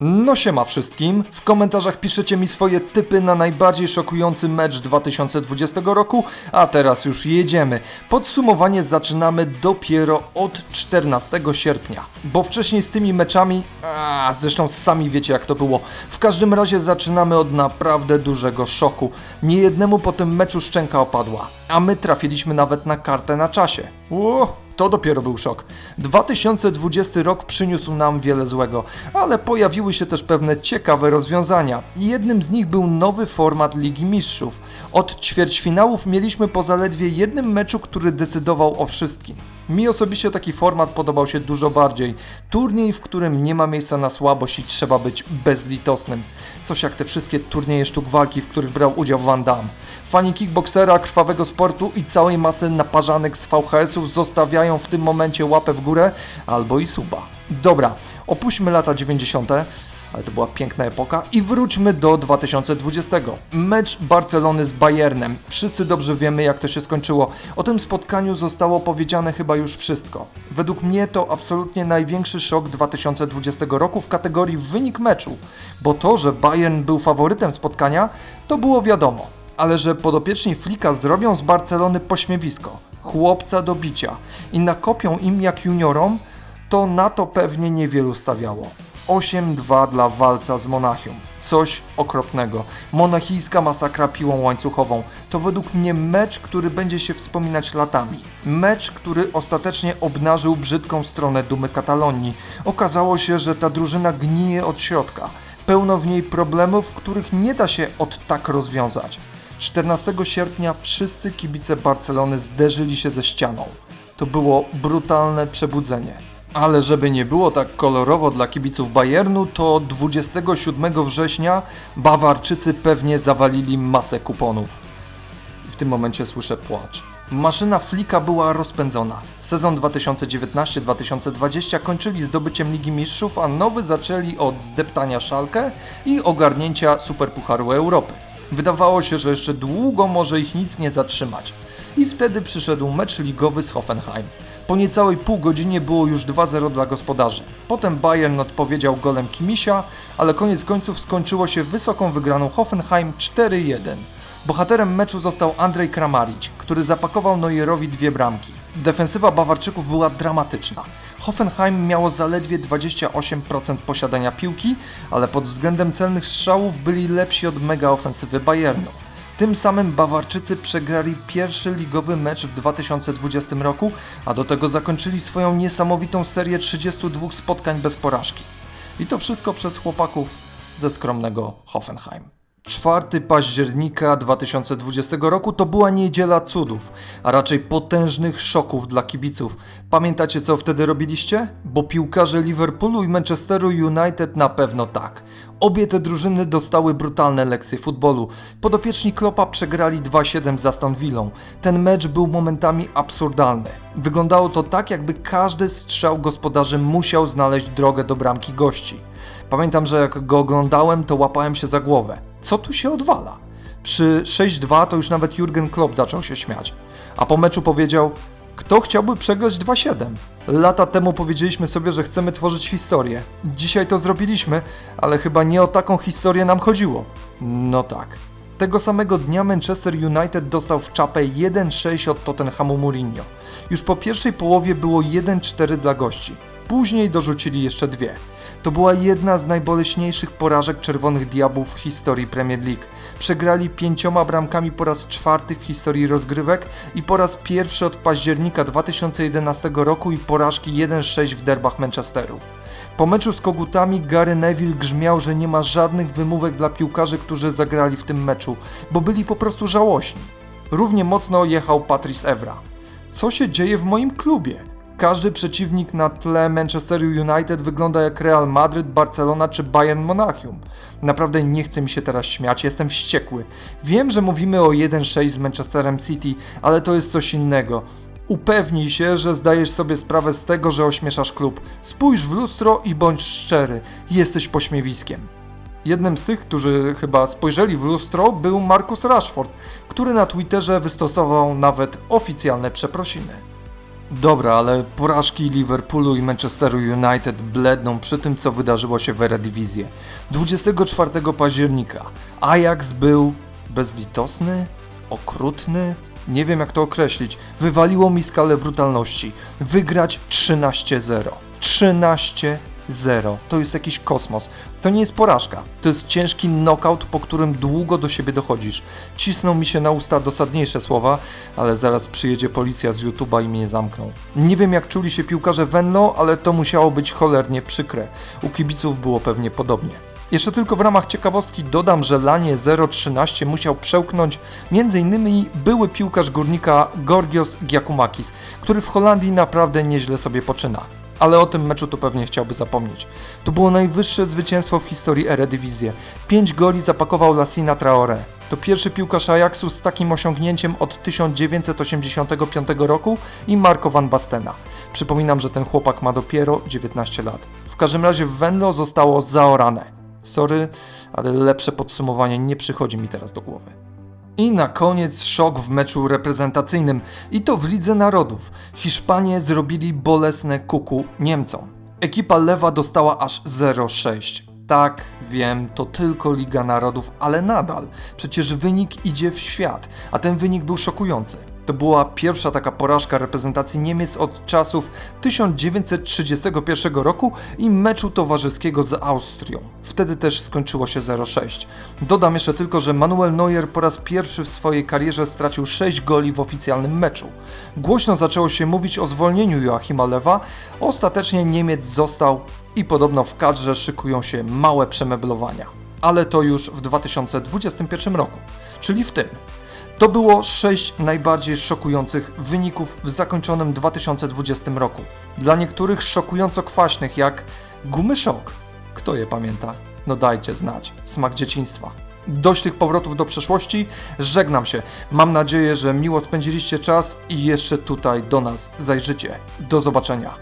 No siema wszystkim. W komentarzach piszecie mi swoje typy na najbardziej szokujący mecz 2020 roku, a teraz już jedziemy. Podsumowanie zaczynamy dopiero od 14 sierpnia, bo wcześniej z tymi meczami, a zresztą sami wiecie jak to było. W każdym razie zaczynamy od naprawdę dużego szoku. Niejednemu po tym meczu szczęka opadła, a my trafiliśmy nawet na kartę na czasie. Ło, to dopiero był szok. 2020 rok przyniósł nam wiele złego, ale pojawiły się też pewne ciekawe rozwiązania. Jednym z nich był nowy format Ligi Mistrzów. Od ćwierćfinałów mieliśmy po zaledwie jednym meczu, który decydował o wszystkim. Mi osobiście taki format podobał się dużo bardziej. Turniej, w którym nie ma miejsca na słabość i trzeba być bezlitosnym. Coś jak te wszystkie turnieje sztuk walki, w których brał udział Van Damme. Fani kickboxera, krwawego sportu i całej masy naparzanek z VHS-ów zostawiają w tym momencie łapę w górę albo i suba. Dobra, opuśćmy lata 90 ale to była piękna epoka. I wróćmy do 2020. Mecz Barcelony z Bayernem. Wszyscy dobrze wiemy, jak to się skończyło. O tym spotkaniu zostało powiedziane chyba już wszystko. Według mnie to absolutnie największy szok 2020 roku w kategorii wynik meczu, bo to, że Bayern był faworytem spotkania, to było wiadomo. Ale że podopieczni Flika zrobią z Barcelony pośmiewisko, chłopca do bicia i nakopią im jak juniorom, to na to pewnie niewielu stawiało. 8-2 dla walca z Monachium. Coś okropnego. Monachijska masakra piłą łańcuchową. To według mnie mecz, który będzie się wspominać latami. Mecz, który ostatecznie obnażył brzydką stronę dumy Katalonii. Okazało się, że ta drużyna gnije od środka. Pełno w niej problemów, których nie da się od tak rozwiązać. 14 sierpnia wszyscy kibice Barcelony zderzyli się ze ścianą. To było brutalne przebudzenie. Ale żeby nie było tak kolorowo dla kibiców Bayernu, to 27 września Bawarczycy pewnie zawalili masę kuponów. W tym momencie słyszę płacz. Maszyna Flika była rozpędzona. Sezon 2019-2020 kończyli zdobyciem Ligi Mistrzów, a nowy zaczęli od zdeptania Szalkę i ogarnięcia Superpucharu Europy. Wydawało się, że jeszcze długo może ich nic nie zatrzymać. I wtedy przyszedł mecz ligowy z Hoffenheim. Po niecałej pół godzinie było już 2-0 dla gospodarzy. Potem Bayern odpowiedział golem Kimisia, ale koniec końców skończyło się wysoką wygraną Hoffenheim 4-1. Bohaterem meczu został Andrzej Kramaric, który zapakował Neuerowi dwie bramki. Defensywa Bawarczyków była dramatyczna. Hoffenheim miało zaledwie 28% posiadania piłki, ale pod względem celnych strzałów byli lepsi od mega ofensywy Bayernu. Tym samym Bawarczycy przegrali pierwszy ligowy mecz w 2020 roku, a do tego zakończyli swoją niesamowitą serię 32 spotkań bez porażki. I to wszystko przez chłopaków ze skromnego Hoffenheim. 4 października 2020 roku to była niedziela cudów, a raczej potężnych szoków dla kibiców. Pamiętacie co wtedy robiliście? Bo piłkarze Liverpoolu i Manchesteru United na pewno tak. Obie te drużyny dostały brutalne lekcje futbolu. Podopieczni Klopa przegrali 2-7 z Aston. Ten mecz był momentami absurdalny. Wyglądało to tak, jakby każdy strzał gospodarzy musiał znaleźć drogę do bramki gości. Pamiętam, że jak go oglądałem, to łapałem się za głowę. Co tu się odwala? Przy 6-2 to już nawet Jurgen Klopp zaczął się śmiać. A po meczu powiedział: Kto chciałby przegrać 2-7? Lata temu powiedzieliśmy sobie, że chcemy tworzyć historię. Dzisiaj to zrobiliśmy, ale chyba nie o taką historię nam chodziło. No tak. Tego samego dnia Manchester United dostał w czapę 1-6 od Tottenhamu Mourinho. Już po pierwszej połowie było 1-4 dla gości. Później dorzucili jeszcze dwie. To była jedna z najboleśniejszych porażek Czerwonych Diabłów w historii Premier League. Przegrali pięcioma bramkami po raz czwarty w historii rozgrywek i po raz pierwszy od października 2011 roku i porażki 1-6 w derbach Manchesteru. Po meczu z Kogutami Gary Neville grzmiał, że nie ma żadnych wymówek dla piłkarzy, którzy zagrali w tym meczu, bo byli po prostu żałośni. Równie mocno jechał Patrice Evra. Co się dzieje w moim klubie? Każdy przeciwnik na tle Manchester United wygląda jak Real Madryt, Barcelona czy Bayern Monachium. Naprawdę nie chce mi się teraz śmiać, jestem wściekły. Wiem, że mówimy o 1-6 z Manchesterem City, ale to jest coś innego. Upewnij się, że zdajesz sobie sprawę z tego, że ośmieszasz klub. Spójrz w lustro i bądź szczery. Jesteś pośmiewiskiem. Jednym z tych, którzy chyba spojrzeli w lustro, był Marcus Rashford, który na Twitterze wystosował nawet oficjalne przeprosiny. Dobra, ale porażki Liverpoolu i Manchesteru United bledną przy tym, co wydarzyło się w Eredivisie. 24 października Ajax był bezlitosny, okrutny, nie wiem jak to określić. Wywaliło mi skalę brutalności. Wygrać 13-0. 13-0. To jest jakiś kosmos. To nie jest porażka. To jest ciężki knockout, po którym długo do siebie dochodzisz. Cisną mi się na usta dosadniejsze słowa, ale zaraz przyjedzie policja z YouTube'a i mnie zamkną. Nie wiem jak czuli się piłkarze Venlo, ale to musiało być cholernie przykre. U kibiców było pewnie podobnie. Jeszcze tylko w ramach ciekawostki dodam, że lanie 013 musiał przełknąć m.in. były piłkarz górnika Gorgios Giakumakis, który w Holandii naprawdę nieźle sobie poczyna. Ale o tym meczu to pewnie chciałby zapomnieć. To było najwyższe zwycięstwo w historii Eredivisie. 5 goli zapakował Lassina Traoré. To pierwszy piłkarz Ajaxu z takim osiągnięciem od 1985 roku i Marco van Bastena. Przypominam, że ten chłopak ma dopiero 19 lat. W każdym razie w Venlo zostało zaorane. Sorry, ale lepsze podsumowanie nie przychodzi mi teraz do głowy. I na koniec szok w meczu reprezentacyjnym i to w Lidze Narodów. Hiszpanie zrobili bolesne kuku Niemcom. Ekipa lewa dostała aż 0-6. Tak, wiem, to tylko Liga Narodów, ale nadal. Przecież wynik idzie w świat, a ten wynik był szokujący. To była pierwsza taka porażka reprezentacji Niemiec od czasów 1931 roku i meczu towarzyskiego z Austrią. Wtedy też skończyło się 0-6. Dodam jeszcze tylko, że Manuel Neuer po raz pierwszy w swojej karierze stracił 6 goli w oficjalnym meczu. Głośno zaczęło się mówić o zwolnieniu Joachima Lewa, ostatecznie Niemiec został i podobno w kadrze szykują się małe przemeblowania. Ale to już w 2021 roku, czyli w tym. To było sześć najbardziej szokujących wyników w zakończonym 2020 roku. Dla niektórych szokująco kwaśnych, jak gumy szok. Kto je pamięta? No dajcie znać. Smak dzieciństwa. Dość tych powrotów do przeszłości. Żegnam się. Mam nadzieję, że miło spędziliście czas i jeszcze tutaj do nas zajrzycie. Do zobaczenia.